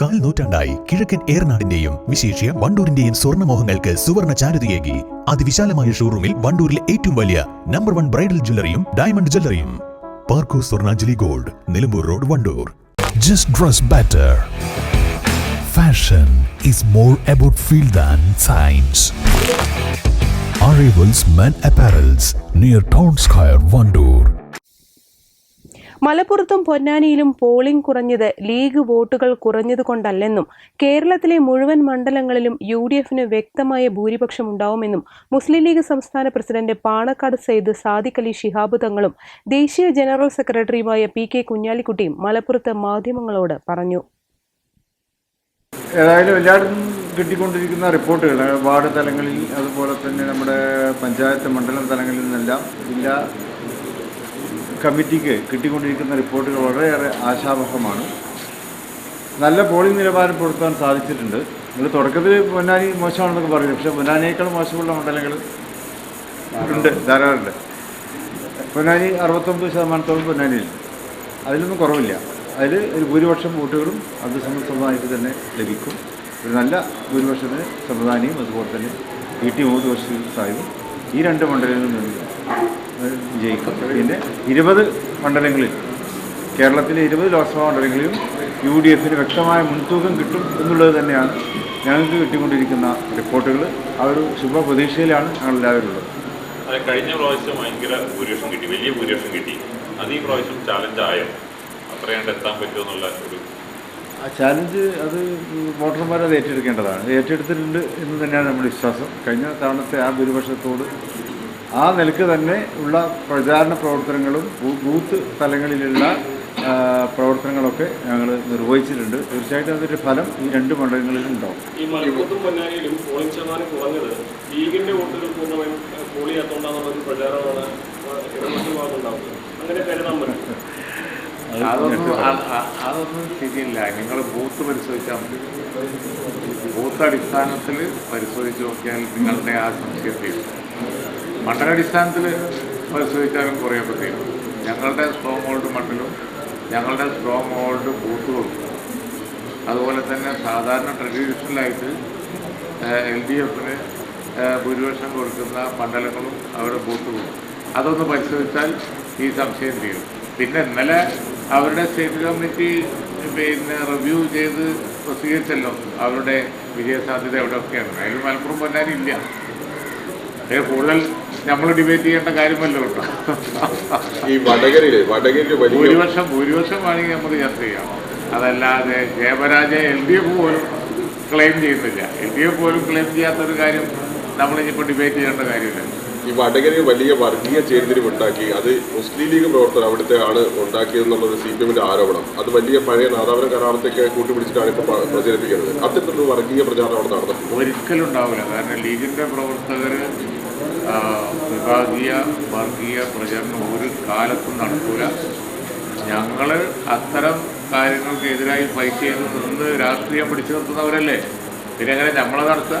കാൽ നൂറ്റാണ്ടായി കിഴക്കൻ ഏറനാടിന്റെയും വിശേഷ്യ വണ്ടൂരിന്റെയും സ്വർണമോഹങ്ങൾക്ക് സുവർണ ചാരുതയേകി അതിവിശാലമായ ഷോറൂമിൽ വണ്ടൂരിലെ ഏറ്റവും വലിയ നമ്പർ വൺ ബ്രൈഡൽ ജ്വല്ലറിയും diamond ജ്വല്ലറിയും Parco Swarnanjali gold Nilambur road Wandoor just dress better. Fashion is more about feel than science Arrivals Men Apparels near Town Square, Vandoor. മലപ്പുറത്തും പൊന്നാനിയിലും പോളിംഗ് കുറഞ്ഞത് ലീഗ് വോട്ടുകൾ കുറഞ്ഞതുകൊണ്ടല്ലെന്നും കേരളത്തിലെ മുഴുവൻ മണ്ഡലങ്ങളിലും യു ഡി എഫിന് വ്യക്തമായ ഭൂരിപക്ഷം ഉണ്ടാവുമെന്നും മുസ്ലിം ലീഗ് സംസ്ഥാന പ്രസിഡന്റ് പാണക്കാട് സയ്യിദ് സാദിഖ് അലി ശിഹാബ് തങ്ങളും ദേശീയ ജനറൽ സെക്രട്ടറിയുമായ പി കെ കുഞ്ഞാലിക്കുട്ടിയും മലപ്പുറത്ത് മാധ്യമങ്ങളോട് പറഞ്ഞു. ഏതായാലും എല്ലായിടത്തും കിട്ടിക്കൊണ്ടിരിക്കുന്ന റിപ്പോർട്ടുകൾ വാർഡ് തലങ്ങളിൽ അതുപോലെ തന്നെ നമ്മുടെ പഞ്ചായത്ത് മണ്ഡലം തലങ്ങളിൽ നിന്നെല്ലാം ജില്ലാ കമ്മിറ്റിക്ക് കിട്ടിക്കൊണ്ടിരിക്കുന്ന റിപ്പോർട്ടുകൾ വളരെയേറെ ആശാവഹമാണ്. നല്ല പോളിംഗ് നിലവാരം പുലർത്താൻ സാധിച്ചിട്ടുണ്ട്. നിങ്ങൾ തുടക്കത്തിൽ പൊന്നാനി മോശമാണെന്നൊക്കെ പറയും പക്ഷേ പൊന്നാനിയേക്കാൾ മോശമുള്ള മണ്ഡലങ്ങൾ ഉണ്ട് ധാരാളമുണ്ട്. പൊന്നാനി അറുപത്തൊമ്പത് ശതമാനത്തോളം പൊന്നാനിയിൽ അതിലൊന്നും കുറവില്ല. അതിൽ ഒരു ഭൂരിപക്ഷം വോട്ടുകളും അത് സമ്മതമായിട്ട് തന്നെ ലഭിക്കും. ഒരു നല്ല ഭൂരിപക്ഷത്തിന് സമ്മതാനിയും അതുപോലെ തന്നെ ഇ ടി മുഹമ്മദ് ബഷീർ സാഹിബും ഈ രണ്ട് മണ്ഡലങ്ങളിൽ നിന്ന് വിജയിക്കും പിന്നെ ഇരുപത് മണ്ഡലങ്ങളിൽ കേരളത്തിലെ ഇരുപത് ലോക്സഭാ മണ്ഡലങ്ങളിലും യു ഡി എഫിന് വ്യക്തമായ മുൻതൂക്കം കിട്ടും എന്നുള്ളത് തന്നെയാണ് ഞങ്ങൾക്ക് കിട്ടിക്കൊണ്ടിരിക്കുന്ന റിപ്പോർട്ടുകൾ. ആ ഒരു ശുഭ ശുഭപ്രതീക്ഷയിലാണ് ഞങ്ങളെല്ലാവരും ഉള്ളത്. അതെ കഴിഞ്ഞ പ്രാവശ്യം ഭയങ്കര ഭൂരിപക്ഷം കിട്ടി വലിയ ഭൂരിപക്ഷം കിട്ടി. അത് ഈ പ്രാവശ്യം ചാലഞ്ച് ആയോ? അത്രയാണ്ട് എത്താൻ പറ്റുമെന്നുള്ള ഒരു ആ ചാലഞ്ച് അത് വോട്ടർമാരത് ഏറ്റെടുക്കേണ്ടതാണ്. ഏറ്റെടുത്തിട്ടുണ്ട് എന്ന് തന്നെയാണ് നമ്മുടെ വിശ്വാസം. കഴിഞ്ഞ തവണത്തെ ആ ഭൂരിപക്ഷത്തോട് ആ നിലയ്ക്ക് തന്നെ ഉള്ള പ്രചാരണ പ്രവർത്തനങ്ങളും ബൂത്ത് തലങ്ങളിലുള്ള പ്രവർത്തനങ്ങളൊക്കെ ഞങ്ങൾ നിർവഹിച്ചിട്ടുണ്ട്. തീർച്ചയായിട്ടും അതിന്റെ ഫലം ഈ രണ്ട് മണ്ഡലങ്ങളിലും ഉണ്ടാവും. ഈ മലപ്പുറത്തും പൊന്നാനിയിലും പോളിംഗ് ശതമാനം കുറഞ്ഞത് ലീഗിന്റെ വോട്ടുകൾ പൂർണമായും പോൾ ചെയ്യാത്തോണ്ടാന്നുള്ള ഒരു പ്രചാരണമാണ് ഇടതുപക്ഷ ഭാഗത്ത് അങ്ങനെ കരുതാൻ പറ്റും അതൊന്നും ശരിയല്ല. നിങ്ങൾ ബൂത്ത് പരിശോധിച്ചാൽ മതി. ബൂത്ത് അടിസ്ഥാനത്തിൽ പരിശോധിച്ച് നോക്കിയാൽ നിങ്ങളുടെ ആ സംശയം തീരും. മണ്ഡലാടിസ്ഥാനത്തിൽ പരിശോധിച്ചാലും കുറേയൊക്കെ തീരും ഞങ്ങളുടെ സ്ട്രോങ് ഹോൾഡ് മണ്ഡലവും ഞങ്ങളുടെ സ്ട്രോങ് ഹോൾഡ് ബൂത്തുകളും. അതുപോലെ തന്നെ സാധാരണ ട്രഡീഷണലായിട്ട് എൽ ഡി എഫിന് ഭൂരിപക്ഷം കൊടുക്കുന്ന മണ്ഡലങ്ങളും അവരുടെ ബൂത്തുകളും. അതൊന്ന് പരിശോധിച്ചാൽ ഈ സംശയം തീരും. പിന്നെ ഇന്നലെ അവരുടെ സ്റ്റേറ്റ് കമ്മിറ്റി പിന്നെ റിവ്യൂ ചെയ്ത് പ്രസിദ്ധീകരിച്ചല്ലോ അവരുടെ വിജയസാധ്യത എവിടെയൊക്കെയാണ്? അതിൽ മലപ്പുറം പൊന്നാനില്ല കൂടുതൽ നമ്മൾ ഡിബേറ്റ് ചെയ്യേണ്ട കാര്യമല്ലോ കേട്ടോ. ഈ വടകരയിലെ ഭൂരിപക്ഷം ഭൂരിപക്ഷം വേണമെങ്കിൽ നമുക്ക് ചർച്ച ചെയ്യാം. അതല്ലാതെ ജയപരാജയ എൽ ഡി എഫ് പോലും ക്ലെയിം ചെയ്യുന്നില്ല എൽ ഡി എഫ് പോലും ക്ലെയിം ചെയ്യാത്തൊരു കാര്യം നമ്മളിനിപ്പോൾ ഡിബേറ്റ് ചെയ്യേണ്ട കാര്യമില്ല. ഈ വടകരയിൽ വലിയ വർഗീയ ചേരിതിരിവുണ്ടാക്കി അത് മുസ്ലിം ലീഗ് പ്രവർത്തകർ അവിടുത്തെ ആണ് ഉണ്ടാക്കിയതെന്നുള്ളത് സി പി എമ്മിന്റെ ആരോപണം അത് വലിയ പഴയ നാദാപുര കരാറത്തൊക്കെ കൂട്ടിപ്പിടിച്ചിട്ടാണ് ഇപ്പോൾ പ്രചരിപ്പിക്കുന്നത്. അത്തരത്തിലുള്ള വർഗീയ പ്രചാരണം അവിടെ നടന്നത് ഒരിക്കലും ഉണ്ടാവില്ല. കാരണം ലീഗിന്റെ പ്രവർത്തകർ വിഭാഗീയ വർഗീയ പ്രചരണം ഒരു കാലത്തും നടക്കൂല. ഞങ്ങൾ അത്തരം കാര്യങ്ങൾക്കെതിരായി ഫൈറ്റ് ചെയ്ത് നിന്ന് രാഷ്ട്രീയം പിടിച്ചു നിർത്തുന്നവരല്ലേ? പിന്നെ നമ്മളെ നടത്തുക?